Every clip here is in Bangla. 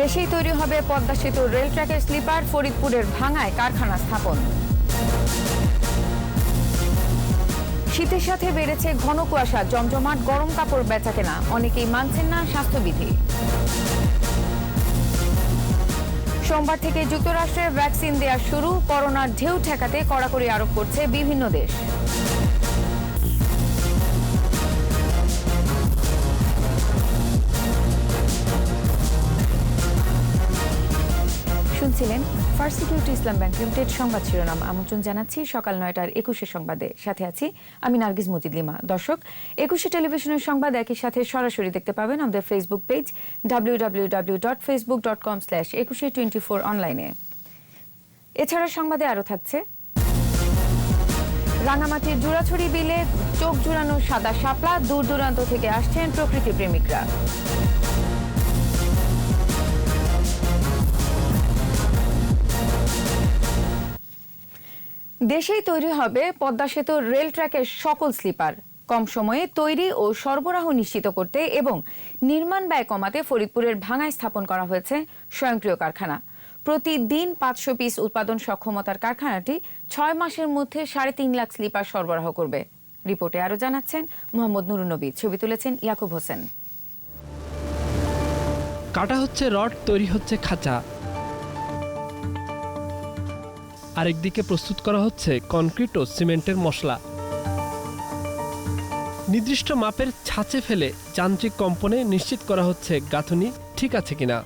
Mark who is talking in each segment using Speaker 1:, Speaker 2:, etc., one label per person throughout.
Speaker 1: দেশেই তৈরি হবে পদ্মা সেতুর রেল ট্র্যাকের স্লিপার, ফরিদপুরের ভাঙায় কারখানা স্থাপন। শীতের সাথে বেড়েছে ঘন কুয়াশা, জমজমাট গরম কাপড় বেচা কেনা অনেকেই মানছেন না স্বাস্থ্যবিধি। সোমবার থেকে যুক্তরাষ্ট্রের ভ্যাকসিন দেওয়া শুরু, করোনার ঢেউ ঠেকাতে কড়াকড়ি আরোপ করছে বিভিন্ন দেশ। শুনছিলেন ফার্স্ট ইসলাম ব্যাংক লিমিটেড সংবাদ শিরোনাম। আমন্ত্রণ জানাচ্ছি সকাল নয়টার একুশে সংবাদে। সাথে আছি আমি নার্গিস মজিদ লিমা দর্শক, একুশে টেলিভিশনের সংবাদ একই সাথে সরাসরি দেখতে পাবেন আমাদের Facebook page W W W dot Facebook dot com slash Ekushey twenty four অনলাইনে এছাড়া সংবাদে আরও থাকছে, রাঙামাটির জুড়াছড়ি বিলে চোখ জুড়ানো সাদা শাপলা, দূর দূরান্ত থেকে আসছেন প্রকৃতি প্রেমিকরা। দেশেই তৈরি হবে পদ্মা সেতুর রেল ট্র্যাকের সকল স্লিপার। কম সময়ে তৈরি ও সরবরাহ নিশ্চিত করতে এবং নির্মাণ ব্যয় কমাতে ফরিদপুরের ভাঙায় স্থাপন করা হয়েছে স্বয়ংক্রিয় কারখানা। প্রতিদিন পাঁচশো পিস উৎপাদন সক্ষমতার কারখানাটি ছয় মাসের মধ্যে সাড়ে তিন লাখ স্লিপার সরবরাহ করবে। রিপোর্টে আরও জানাচ্ছেন মোহাম্মদ নুরুনবী ছবি তুলেছেন ইয়াকুব হোসেন।
Speaker 2: কাটা হচ্ছে রড, তৈরি হচ্ছে খাঁচা। আরেকদিকে প্রস্তুত করা হচ্ছে কনক্রিট ও সিমেন্টের মশলা। নির্দিষ্ট মাপের ছাঁচে ফেলে যান্ত্রিক কম্পনে নিশ্চিত করা হচ্ছে গাঁথনি ঠিক আছে কিনা।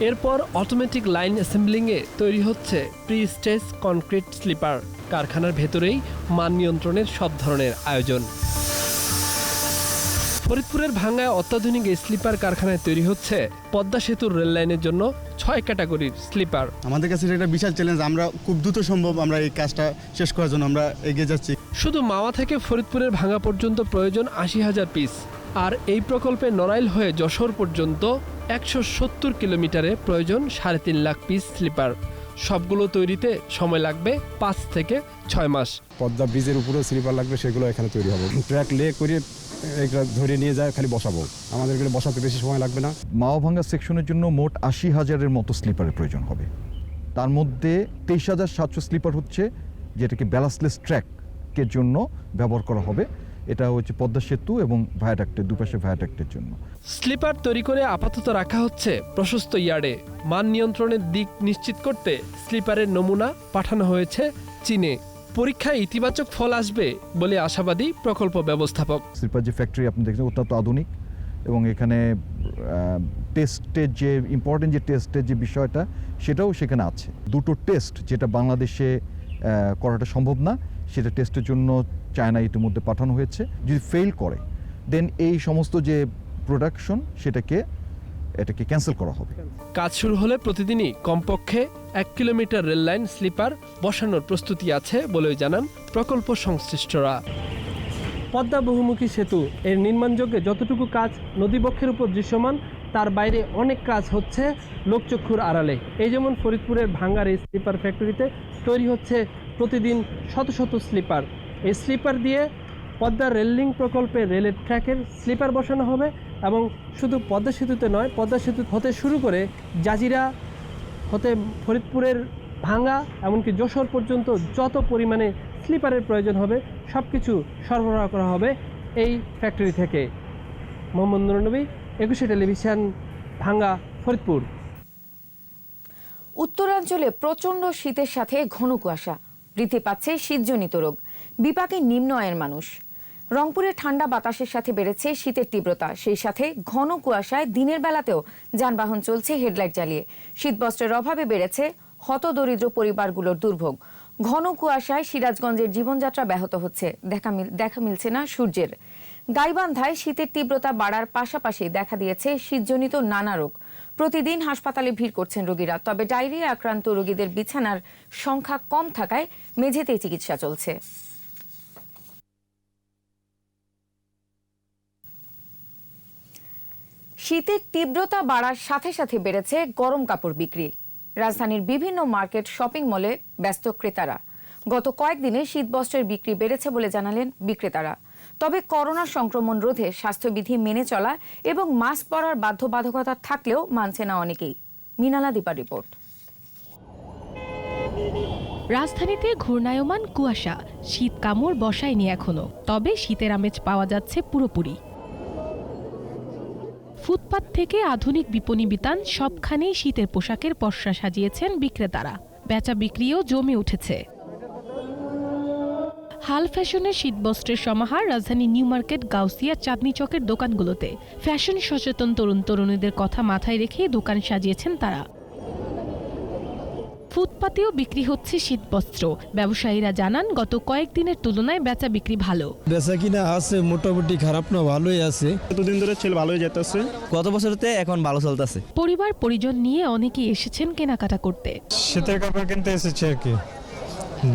Speaker 2: এরপর অটোমেটিক লাইন অ্যাসেম্বলিংয়ে তৈরি হচ্ছে প্রি স্টেজ কনক্রিট স্লিপার, কারখানার ভেতরেই মান নিয়ন্ত্রণের সব ধরনের আয়োজন। ফরিদপুরের ভাঙ্গায় অত্যাধুনিক এই স্লিপার কারখানায় তৈরি হচ্ছে পদ্মা সেতুর রেল লাইনের জন্য ছয় ক্যাটাগরির স্লিপার।
Speaker 3: আমাদের কাছে এটা একটা বিশাল চ্যালেঞ্জ আমরা খুব দ্রুত সম্ভব আমরা এই কাজটা শেষ করার জন্য আমরা এগিয়ে যাচ্ছি।
Speaker 2: শুধু মাওয়া থেকে ফরিদপুরের ভাঙ্গা পর্যন্ত প্রয়োজন আশি হাজার পিস আর এই প্রকল্পে নড়াইল হয়ে যশোর পর্যন্ত একশো সত্তর কিলোমিটারে প্রয়োজন সাড়ে তিন লাখ পিস স্লিপার। সবগুলো তৈরিতে সময় লাগবে পাঁচ থেকে ছয় মাস।
Speaker 4: পদ্মা ব্রিজের উপরেও স্লিপার লাগবে সেগুলো এখানে তৈরি হবে। ট্র্যাক লে করে ধরে নিয়ে যায় খালি বসাবো। আমাদের এগুলো বসাতে বেশি সময় লাগবে না।
Speaker 5: মাওভাঙ্গা সেকশনের জন্য মোট আশি হাজারের মতো স্লিপারের প্রয়োজন হবে। তার মধ্যে তেইশ হাজার সাতশো স্লিপার হচ্ছে যেটাকে ব্যালান্সলেস ট্র্যাকের জন্য ব্যবহার করা হবে। এটা হচ্ছে পদ্মা সেতু এবং ভায়াডাক্টের দুপাশে ভায়াডাক্টের জন্য।
Speaker 2: স্লিপার তৈরি করে আপাতত রাখা হচ্ছে প্রশস্ত ইয়ার্ডে। মান নিয়ন্ত্রণের দিক নিশ্চিত করতে স্লিপারের নমুনা পাঠানো হয়েছে চীনে। পরীক্ষায় ইতিবাচক ফল আসবে বলে আশাবাদী প্রকল্প ব্যবস্থাপক।
Speaker 5: যে ফ্যাক্টরি আপনি দেখছেন, অত্যন্ত আধুনিক এবং এখানে টেস্টের যে ইম্পর্টেন্ট যে টেস্টের যে বিষয়টা, সেটাও সেখানে আছে। দুটো টেস্ট যেটা বাংলাদেশে করাটা সম্ভব না, সেটা টেস্টের জন্য চায়না ইতিমধ্যে পাঠানো হয়েছে। যদি ফেল করে দেন এই সমস্ত যে প্রোডাকশন সেটাকে এটাকে ক্যান্সেল করা হবে।
Speaker 2: কাজ শুরু হলে প্রতিদিনই কমপক্ষে এক কিলোমিটার রেল লাইন স্লিপার বসানোর প্রস্তুতি আছে বলেও জানান প্রকল্প সংশ্লিষ্টরা। পদ্মা বহুমুখী সেতু, এর নির্মাণযোগ্যে যতটুকু কাজ নদীবক্ষের উপর দৃশ্যমান, তার বাইরে অনেক কাজ হচ্ছে লোকচক্ষুর আড়ালে। এই যেমন ফরিদপুরের ভাঙ্গার এই স্লিপার ফ্যাক্টরিতে তৈরি হচ্ছে প্রতিদিন শত শত স্লিপার। এই স্লিপার দিয়ে পদ্মা রেললিং প্রকল্পে রেলের ট্র্যাকের স্লিপার বসানো হবে এবং শুধু পদ্মা সেতুতে নয়, পদ্মা সেতু হতে শুরু করে জাজিরা, হতে ফরিদপুরের ভাঙ্গা, এমনকি যশোর পর্যন্ত যত পরিমাণে স্লিপারের প্রয়োজন হবে সব কিছু সরবরাহ করা হবে এই ফ্যাক্টরি থেকে। মোহাম্মদ নুরনবী একুশে টেলিভিশন, ভাঙ্গা, ফরিদপুর।
Speaker 1: উত্তরাঞ্চলে প্রচণ্ড শীতের সাথে ঘন কুয়াশা। বৃদ্ধি পাচ্ছে শীতজনিত রোগ। বিপাকে নিম্ন আয়ের মানুষ। রংপুরে ঠান্ডা বাতাসের সাথে বেড়েছে শীতের তীব্রতা। সেই সাথে ঘন কুয়াশায় দিনের বেলাতেও যানবাহন চলছে হেডলাইট জ্বালিয়ে। শীতবস্ত্রের অভাবে বেড়েছে হতদরিদ্র পরিবারগুলোর দুর্ভোগ। ঘন কুয়াশায় সিরাজগঞ্জের জীবনযাত্রা ব্যাহত হচ্ছে। দেখা দেখা মিলছে না সূর্যের। গাইবান্ধায় শীতের তীব্রতা বাড়ার পাশাপাশি দেখা দিয়েছে শীতজনিত নানা রোগ। প্রতিদিন হাসপাতালে ভিড় করছেন রোগীরা, তবে ডায়রিয়া আক্রান্ত রোগীদের বিছানার সংখ্যা কম থাকায় মেঝেতেই চিকিৎসা চলছে। শীতের তীব্রতা বাড়ার সাথে সাথে বেড়েছে গরম কাপড় বিক্রি। রাজধানীর বিভিন্ন মার্কেট, শপিং মলে ব্যস্ত ক্রেতারা। গত কয়েকদিনে শীতবস্ত্রের বিক্রি বেড়েছে বলে জানালেন বিক্রেতারা। তবে করোনা সংক্রমণ রোধে স্বাস্থ্যবিধি মেনে চলা এবং মাস্ক পরার বাধ্যবাধকতা থাকলেও মানছে না অনেকেই। মিনালা দীপা রিপোর্ট।
Speaker 6: রাজধানীতে ঘূর্ণায়মান কুয়াশা। শীত কামড় বসায়নি এখনও। তবে শীতের আমেজ পাওয়া যাচ্ছে পুরোপুরি। ফুটপাত থেকে আধুনিক বিপণী বিতান সবখানেই শীতের পোশাকের পসরা সাজিয়েছেন বিক্রেতারা। বেচা বিক্রিও জমে উঠেছে। হাল ফ্যাশনের শীতবস্ত্রের সমাহার রাজধানী নিউ মার্কেট গাউসিয়া চাঁদনি চকের দোকানগুলোতে। ফ্যাশন সচেতন তরুণ তরুণীদের কথা মাথায় রেখে দোকান সাজিয়েছেন তারা। ফুটপাতেও বিক্রি হচ্ছে শীতবস্ত্র। ব্যবসায়ীরা জানান গত কয়েকদিনের তুলনায় বেচা বিক্রি ভালো।
Speaker 7: বেচা কিনা আছে মোটামুটি খারাপ না ভালোই আছে।
Speaker 8: এতদিন ধরে ছেলে ভালোই যেতেছে
Speaker 9: গত বছরতে এখন ভালো চলতেছে।
Speaker 6: পরিবার পরিজন নিয়ে অনেকেই এসেছেন কেনাকাটা করতে।
Speaker 7: শীতের কাপড় কিনতে এসেছে আর কি।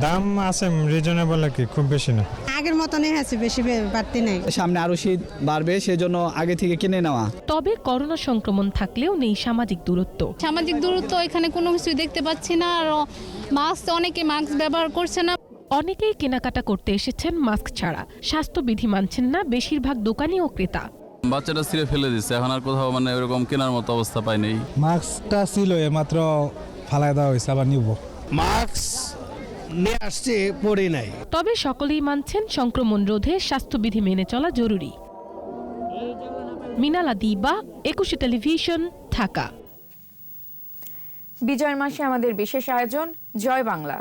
Speaker 7: দাম আছে রিজনেবল আর কি খুব বেশি না।
Speaker 10: আগের মতনই আছে বেশি বাড়তি নেই।
Speaker 9: সামনে আরও শীত বাড়বে সেজন্য আগে থেকে কিনে নেওয়া।
Speaker 6: তবে করোনা সংক্রমণ থাকলেও নেই সামাজিক দূরত্ব।
Speaker 11: সামাজিক দূরত্ব এখানে কোনো কিছুই দেখতে পাচ্ছি না আর মাস্ক অনেকে মাস্ক ব্যবহার করছে না।
Speaker 6: অনেকেই কেনাকাটা করতে এসেছেন মাস্ক ছাড়া। স্বাস্থ্যবিধি মানছেন না বেশিরভাগ দোকানি ও ক্রেতা।
Speaker 12: বাচ্চাটা ছিঁড়ে ফেলে দিচ্ছে এখন আর কোথাও মানে ওরকম কেনার মতো অবস্থা পাই নেই।
Speaker 7: মাস্কটা ছিল মাত্র ফালাই দেওয়া হয়েছে আবার নিব।
Speaker 8: মাস্ক নিয়ে আসছে নাই।
Speaker 6: তবে সকলেই মানছেন সংক্রমণ রোধে স্বাস্থ্যবিধি মেনে চলা জরুরি। মিনালা দিবা একুশে টেলিভিশন ঢাকা।
Speaker 1: বিজয় মাসে আমাদের বিশেষ আয়োজন জয় বাংলা।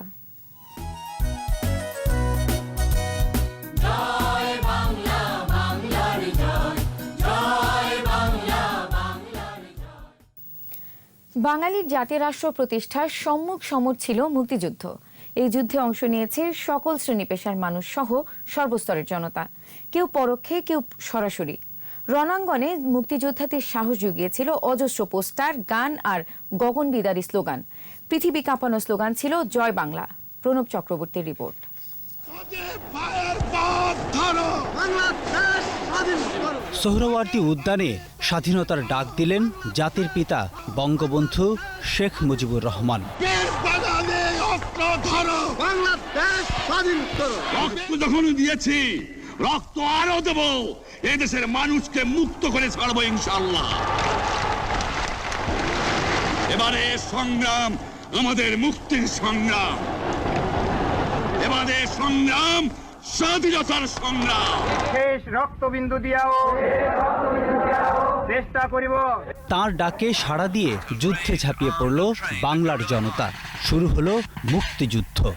Speaker 1: বাঙালির জাতীয় রাষ্ট্র প্রতিষ্ঠার সম্মুখ সমর ছিল মুক্তিযুদ্ধ। এই যুদ্ধে অংশ নিয়েছে সকল শ্রেণি পেশার মানুষ সহ সর্বস্তরের জনতা। কেউ পরোক্ষে কেউ সরাসরি। রণাঙ্গনে মুক্তিযোদ্ধাদের সাহস জুগিয়েছিল অজস্র পোস্টার গান আর গগনবিদারী স্লোগান। পৃথিবী কাঁপানো স্লোগান ছিল জয় বাংলা। প্রণব চক্রবর্তীর রিপোর্ট।
Speaker 9: সোহরাওয়ার্দী উদ্যানে স্বাধীনতার ডাক দিলেন জাতির পিতা বঙ্গবন্ধু শেখ মুজিবুর রহমান।
Speaker 12: রক্ত যখন দিয়েছি রক্ত আরও দেব এদেশের মানুষকে মুক্ত করে ছাড়বো ইনশাল্লাহ এবারে সংগ্রাম আমাদের মুক্তির সংগ্রাম। এবারে সংগ্রাম স্বাধীনতার সংগ্রাম।
Speaker 8: শেষ রক্তবিন্দু দিয়াও।
Speaker 9: তার ডাকে সাড়া দিয়ে যুদ্ধে ঝাঁপিয়ে পড়ল বাংলার জনতা। শুরু হলো মুক্তিযুদ্ধ।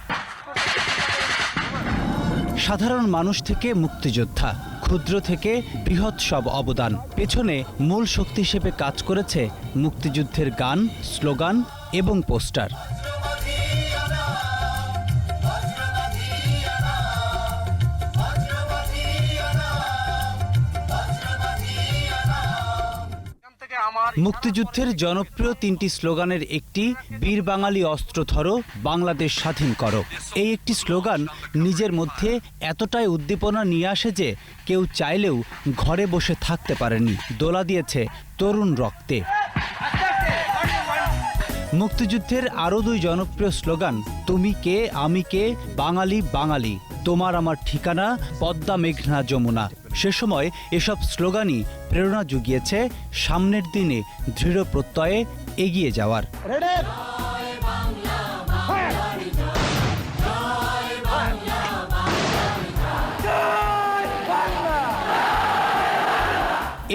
Speaker 9: সাধারণ মানুষ থেকে মুক্তিযোদ্ধা, ক্ষুদ্র থেকে বৃহৎ সব অবদান। পেছনে মূল শক্তি হিসেবে কাজ করেছে মুক্তিযুদ্ধের গান, স্লোগান এবং পোস্টার। মুক্তিযুদ্ধের জনপ্রিয় তিনটি স্লোগানের একটি, বীর বাঙালি অস্ত্র ধরো, বাংলাদেশ স্বাধীন করো। এই একটি স্লোগান নিজের মধ্যে এতটাই উদ্দীপনা নিয়ে আসে যে কেউ চাইলেও ঘরে বসে থাকতে পারেনি। দোলা দিয়েছে তরুণ রক্তে। মুক্তিযুদ্ধের আরও দুই জনপ্রিয় স্লোগান, তুমি কে, আমি কে, বাঙালি বাঙালি। তোমার আমার ঠিকানা পদ্মা মেঘনা যমুনা। সে সময় এসব স্লোগানই প্রেরণা জুগিয়েছে সামনের দিনে দৃঢ় প্রত্যয়ে এগিয়ে যাওয়ার।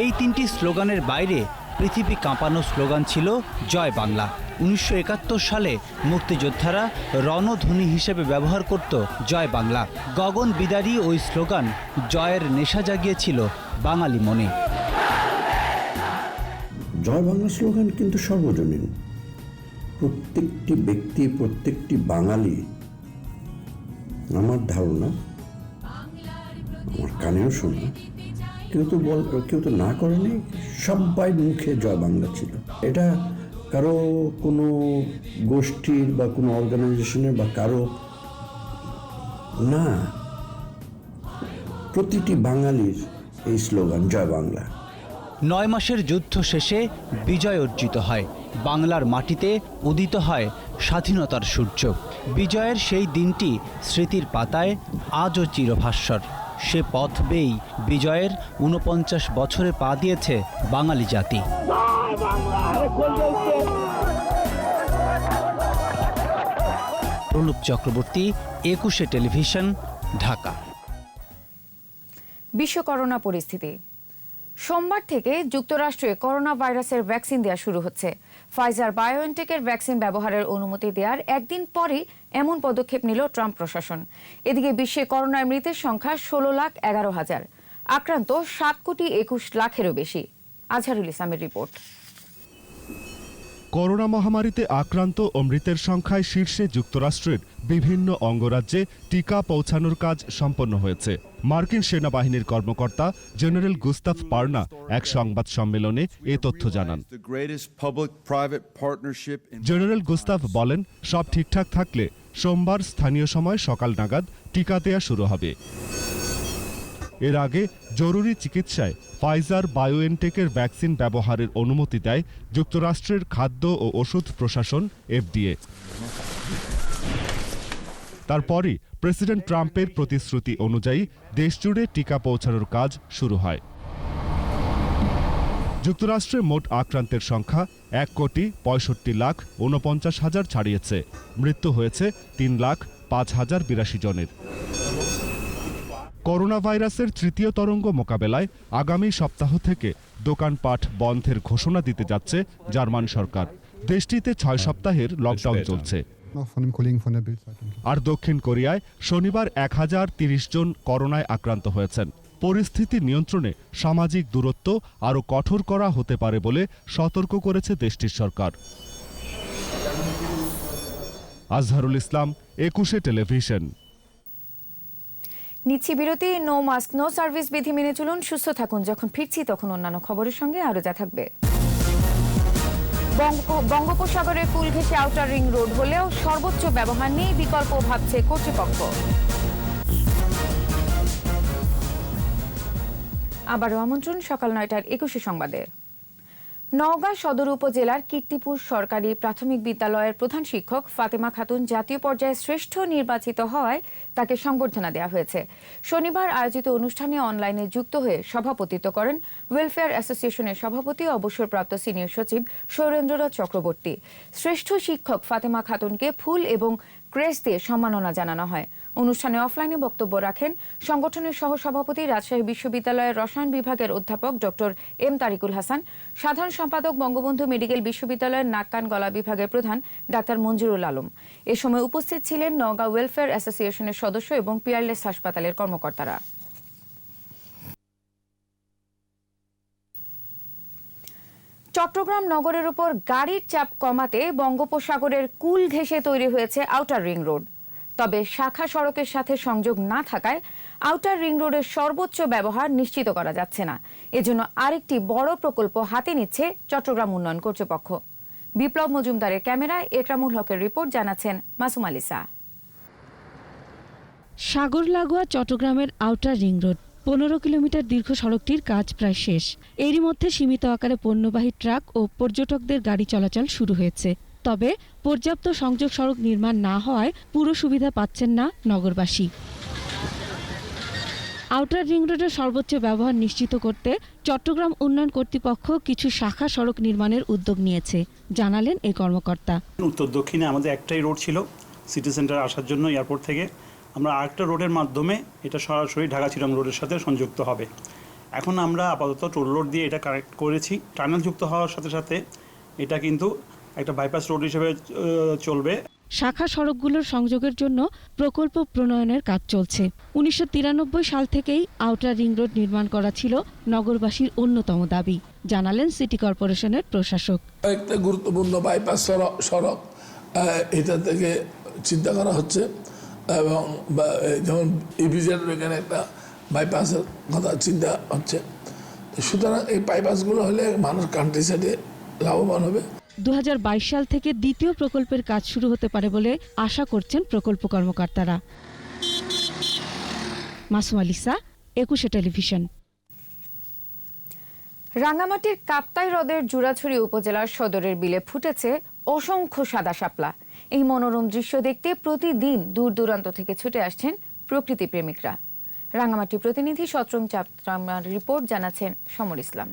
Speaker 9: এই তিনটি স্লোগানের বাইরে পৃথিবী কাঁপানো স্লোগান ছিল, জয় বাংলা। উনিশশো একাত্তর সালে মুক্তিযোদ্ধারা রণধ্বনি হিসেবে ব্যবহার করত, জয় বাংলা। গগন বিদারী ওই স্লোগান জয়ের নেশা জাগিয়েছিল বাঙালি মনে।
Speaker 13: জয় বাংলা স্লোগান কিন্তু সর্বজনীন। প্রত্যেকটি ব্যক্তি, প্রত্যেকটি বাঙালি আমার ধারণা, আমার কানেও শোনা। কেউ তো বল, কেউ তো না করেনি সবাই মুখে জয় বাংলা ছিল। এটা কারও কোনো গোষ্ঠীর বা কোনো অর্গানাইজেশনের বা কারও না। প্রতিটি বাঙালির এই স্লোগান জয় বাংলা
Speaker 9: নয় মাসের যুদ্ধ শেষে বিজয় অর্জিত হয়। বাংলার মাটিতে উদিত হয় স্বাধীনতার সূর্য। বিজয়ের সেই দিনটি স্মৃতির পাতায় আজও চিরভাস্বর। সে পথ বেয়েই বিজয়ের ঊনপঞ্চাশ বছরে পা দিয়েছে বাঙালি জাতি। প্রণব চক্রবর্তী, একুশে টেলিভিশন, ঢাকা।
Speaker 1: বিশ্ব করোনা পরিস্থিতি। সোমবার থেকে যুক্তরাষ্ট্রে করোনা ভাইরাসের ভ্যাকসিন দেওয়া শুরু হচ্ছে। ফাইজার বায়োএনটেকের ভ্যাকসিন ব্যবহারের অনুমতি দেওয়ার একদিন পরেই এমন পদক্ষেপ নিল ট্রাম্প প্রশাসন। এদিকে বিশ্বে করোনার মৃতের সংখ্যা ষোলো লাখ এগারো হাজার। আক্রান্ত সাত কোটি একুশ লাখেরও বেশি। আজহারুল ইসলামের রিপোর্ট।
Speaker 14: করোনা মহামারীতে আক্রান্ত ও মৃতের সংখ্যায় শীর্ষে যুক্তরাষ্ট্রের বিভিন্ন অঙ্গরাজ্যে টিকা পৌঁছানোর কাজ সম্পন্ন হয়েছে। মার্কিন সেনাবাহিনীর কর্মকর্তা জেনারেল গুস্তাফ পার্না এক সংবাদ সম্মেলনে এ তথ্য জানান। জেনারেল গুস্তাফ বলেন সব ঠিকঠাক থাকলে সোমবার স্থানীয় সময় সকাল নাগাদ টিকা দেয়া শুরু হবে। এর আগে জরুরি চিকিৎসায় ফাইজার বায়োএনটেকের ভ্যাকসিন ব্যবহারের অনুমতি দেয় যুক্তরাষ্ট্রের খাদ্য ও ওষুধ প্রশাসন এফডিএ তারপরই প্রেসিডেন্ট ট্রাম্পের প্রতিশ্রুতি অনুযায়ী দেশজুড়ে টিকা পৌঁছানোর কাজ শুরু হয়। যুক্তরাষ্ট্রে মোট আক্রান্তের সংখ্যা এক কোটি পঁয়ষট্টি লাখ ঊনপঞ্চাশ হাজার ছাড়িয়েছে। মৃত্যু হয়েছে তিন লাখ পাঁচ হাজার বিরাশি জনের। করোনা ভাইরাসের তৃতীয় তরঙ্গ মোকাবেলায় আগামী সপ্তাহ থেকে দোকানপাট বন্ধের ঘোষণা দিতে যাচ্ছে জার্মান সরকার। দেশটিতে ছয় সপ্তাহের লকডাউন চলছে. আর দক্ষিণ কোরিয়ায় শনিবার এক হাজার তিরিশ জন করোনায় আক্রান্ত হয়েছেন। পরিস্থিতি নিয়ন্ত্রণে সামাজিক দূরত্ব আরও কঠোর করা হতে পারে বলে সতর্ক করেছে দেশটির সরকার। আজহারুল ইসলাম, একুশে টেলিভিশন।
Speaker 1: নিচ্ছি বিরতি নো মাস্ক নো সার্ভিস বিধি মেনে চলুন, সুস্থ থাকুন, যখন ফিরছি তখন অন্যান্য খবরের সঙ্গে আরও যা থাকবে। বঙ্গ- বঙ্গোপসাগরে কুল ঘেঁষে আউটার রিং রোড হলেও সর্বোচ্চ ব্যবহার নিয়ে বিকল্প ভাবছে কর্তৃপক্ষ। আবারও আমন্ত্রণ, সকাল নয়টার একুশে সংবাদে। নওগাঁ সদর উপজেলার কীর্তিপুর সরকারি প্রাথমিক বিদ্যালয়ের প্রধান শিক্ষক ফাতেমা খাতুন জাতীয় পর্যায়ে শ্রেষ্ঠ নির্বাচিত হওয়ায় তাকে সংবর্ধনা দেওয়া হয়েছে। শনিবার আয়োজিত অনুষ্ঠানে অনলাইনে যুক্ত হয়ে সভাপতিত্ব করেন ওয়েলফেয়ার অ্যাসোসিয়েশনের সভাপতি অবসরপ্রাপ্ত সিনিয়র সচিব সৌরেন্দ্রনাথ চক্রবর্তী। শ্রেষ্ঠ শিক্ষক ফাতেমা খাতুনকে ফুল এবং ক্রেস দিয়ে সম্মাননা জানানো হয়। অনুষ্ঠানে অফলাইনে বক্তব্য রাখেন সংগঠনের সহসভাপতি রাজশাহী বিশ্ববিদ্যালয়ের রসায়ন বিভাগের অধ্যাপক ডক্টর এম তারিকুল হাসান, সাধারণ সম্পাদক বঙ্গবন্ধু মেডিকেল বিশ্ববিদ্যালয়ের নাক কান গলা বিভাগের প্রধান ডাক্তার মঞ্জুরুল আলম। এ সময় উপস্থিত ছিলেন নওগাঁ ওয়েলফেয়ার অ্যাসোসিয়েশনের সদস্য এবং পিয়ারলেস হাসপাতালের কর্মকর্তারা। চট্টগ্রাম নগরের উপর গাড়ির চাপ কমাতে বঙ্গোপসাগরের কুল ঘেঁষে তৈরি হয়েছে আউটার রিং রোড। তবে শাখা সড়কের সাথে সংযোগ না থাকায় আউটার রিং রোডের সর্বোচ্চ ব্যবহার নিশ্চিত করা যাচ্ছে না। এজন্য আরেকটি বড় প্রকল্প হাতে নিচ্ছে চট্টগ্রাম উন্নয়ন কর্তৃপক্ষ। বিপ্লব মজুমদারের ক্যামেরায় একরামুল হকের রিপোর্ট জানাচ্ছেন মাসুম আলিসা।
Speaker 15: সাগর লাগোয়া চট্টগ্রামের আউটার রিং রোড, পনেরো কিলোমিটার দীর্ঘ সড়কটির কাজ প্রায় শেষ। এরই মধ্যে সীমিত আকারে পণ্যবাহী ট্রাক ও পর্যটকদের গাড়ি চলাচল শুরু হয়েছে। তবে পর্যাপ্ত সংযোগ সড়ক নির্মাণ না হওয়ায় পুরো সুবিধা পাচ্ছেন না নগরবাসী। আউটার রিং রোডের সর্বোচ্চ ব্যবহার নিশ্চিত করতে চট্টগ্রাম উন্নয়ন কর্তৃপক্ষ কিছু শাখা সড়ক নির্মাণের উদ্যোগ নিয়েছে, জানালেন এই কর্মকর্তা।
Speaker 16: উত্তর দক্ষিণে আমাদের একটাই রোড ছিল, সিটি সেন্টার আসার জন্য এয়ারপোর্ট থেকে। আমরা আরেকটা রোডের মাধ্যমে এটা সরাসরি ঢাকা চিরাং রোডের সাথে সংযুক্ত হবে। এখন আমরা আপাতত টোল রোড দিয়ে এটা কানেক্ট করেছি। টানেল যুক্ত হওয়ার সাথে সাথে এটা কিন্তু একটা বাইপাস রোড হিসেবে চলবে।
Speaker 15: শাখা সড়কগুলোর সংযোগের জন্য প্রকল্প প্রণয়নের কাজ চলছে। উনিশশো তিরানব্বই সাল থেকেই আউটার রিং রোড নির্মাণ করা ছিল নগরবাসীর অন্যতম দাবি জানালেন সিটি কর্পোরেশনের প্রশাসক।
Speaker 17: একটা গুরুত্বপূর্ণ বাইপাস সড়ক এটা থেকে চিন্তা করা হচ্ছে এবং যেমন ইভিজেড এখানে একটা বাইপাসের কথা চিন্তা হচ্ছে। সুতরাং এই বাইপাসগুলো হলে মানুষ কান্ট্রি সাইডে লাভবান হবে।
Speaker 15: দু সাল থেকে দ্বিতীয় প্রকল্পের কাজ শুরু হতে পারে বলে আশা করছেন প্রকল্প কর্মকর্তারা। মাসুম আলিসা একুশে টেলিভিশন।
Speaker 1: রাঙ্গামাটির কাপ্তাই হ্রদের জুরাছড়ি উপজেলার সদরের বিলে ফুটেছে অসংখ্য সাদা শাপলা। এই মনোরম দৃশ্য দেখতে প্রতিদিন দূর দূরান্ত থেকে ছুটে আসছেন প্রকৃতি প্রেমিকরা রাঙামাটি প্রতিনিধি সত্রং চাপরামার রিপোর্ট জানাচ্ছেন সমর ইসলাম।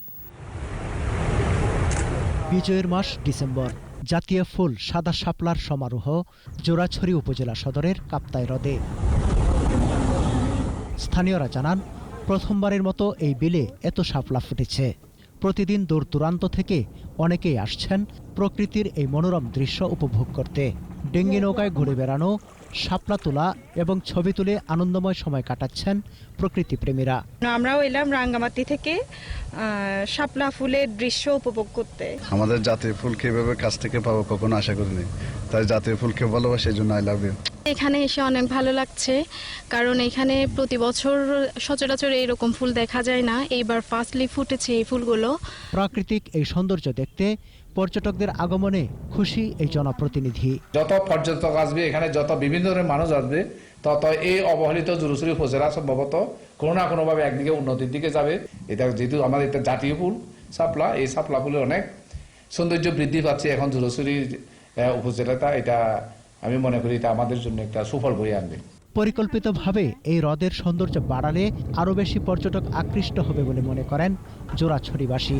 Speaker 18: বিজয়ের মাস ডিসেম্বর। জাতীয় ফুল সাদা শাপলার সমারোহ জোড়াছড়ি উপজেলা সদরের কাপ্তাই হ্রদে। স্থানীয়রা জানান, প্রথমবারের মতো এই বিলে এত শাপলা ফুটেছে। প্রতিদিন দূর দূরান্ত থেকে অনেকেই আসছেন প্রকৃতির এই মনোরম দৃশ্য উপভোগ করতে। ডেঙ্গি নৌকায় ঘুরে বেড়ানো শাপলা তোলা এবং ছবি তুলে আনন্দময় সময় কাটাচ্ছেন প্রকৃতি প্রেমীরা
Speaker 15: আমরাও এলাম রাঙ্গামাটি থেকে শাপলা ফুলের দৃশ্য উপভোগ করতে।
Speaker 19: আমাদের জাতীয় ফুলকে এভাবে কাছ থেকে পাবো কখনো আশা করিনি। তাই জাতীয় ফুলকে ভালোবাসে এই জন্য আই লাভ ইউ
Speaker 11: এখানে এসে অনেক ভালো লাগছে কারণ এখানে প্রতি বছর সচরাচর এরকম ফুল দেখা যায় না। এইবার ফার্স্টলি ফুটেছে এই ফুলগুলো।
Speaker 18: প্রাকৃতিক এই সৌন্দর্য দেখতে পর্যটকদের আগমনে খুশি এই জনপ্রতিনিধি।
Speaker 20: যত পর্যটক আসবে এখানে যত বিভিন্ন ধরনের মানুষ আসবে তত এই অবহেলিত জুরুসুরি উপজেলা সম্ভবত কোনো না কোনোভাবে একদিকে উন্নতির দিকে যাবে। এটা যেহেতু আমাদের এটা জাতীয় ফুল সাপলা এই সাপলা ফুলের অনেক সৌন্দর্য বৃদ্ধি পাচ্ছে এখন জুরুসুরি উপজেলাটা। এটা আমি মনে করি এটা আমাদের জন্য একটা সুফল বয়ে আনবে।
Speaker 18: পরিকল্পিতভাবে এই হ্রদের সৌন্দর্য বাড়ালে আরও বেশি পর্যটক আকৃষ্ট হবে বলে মনে করেন জোড়াছড়িবাসী।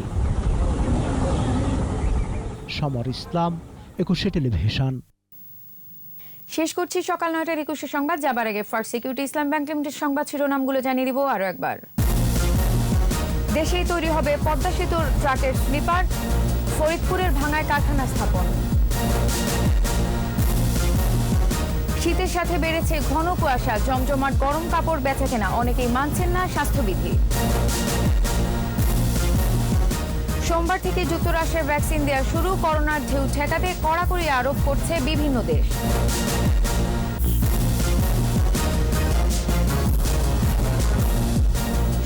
Speaker 18: সমর ইসলাম একুশে টেলিভিশন।
Speaker 1: শেষ করছি সকাল নয়টার একুশে সংবাদ। যাবার আগে first security Islam bank limited সংবাদ শিরোনামগুলো জানিয়ে দিব আরও একবার। দেশেই তৈরি হবে পদ্মা সেতুর ট্রাকের স্লিপার। ফরিদপুরের ভাঙায় কারখানা স্থাপন। শীতের সাথে বেড়েছে ঘন কুয়াশা, জমজমাট গরম কাপড় বেচা কেনা, অনেকেই মানছেন না স্বাস্থ্যবিধি। সোমবার থেকে যুক্তরাষ্ট্রের ভ্যাকসিন দেওয়া শুরু, করোনার ঢেউ ঠেকাতে কড়াকড়ি আরোপ করছে বিভিন্ন দেশ।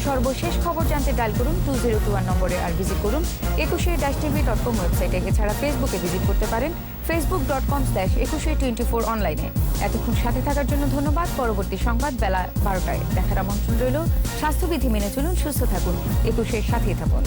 Speaker 1: সর্বশেষ খবর জানতে ডায়াল করুন টু জিরো টু ওয়ান নম্বরে, আর ভিজিট করুন একুশে ড্যাশ টিভি ডট কম ওয়েবসাইটে। এছাড়া ফেসবুকে ভিজিট করতে পারেন। Facebook dot com slash Ekushey twenty four অনলাইনে এতক্ষণ সাথে থাকার জন্য ধন্যবাদ। পরবর্তী সংবাদ বেলা বারোটায়। দেখার আমন্ত্রণ রইল। স্বাস্থ্যবিধি মেনে চলুন, সুস্থ থাকুন। একুশের সাথেই থাকুন।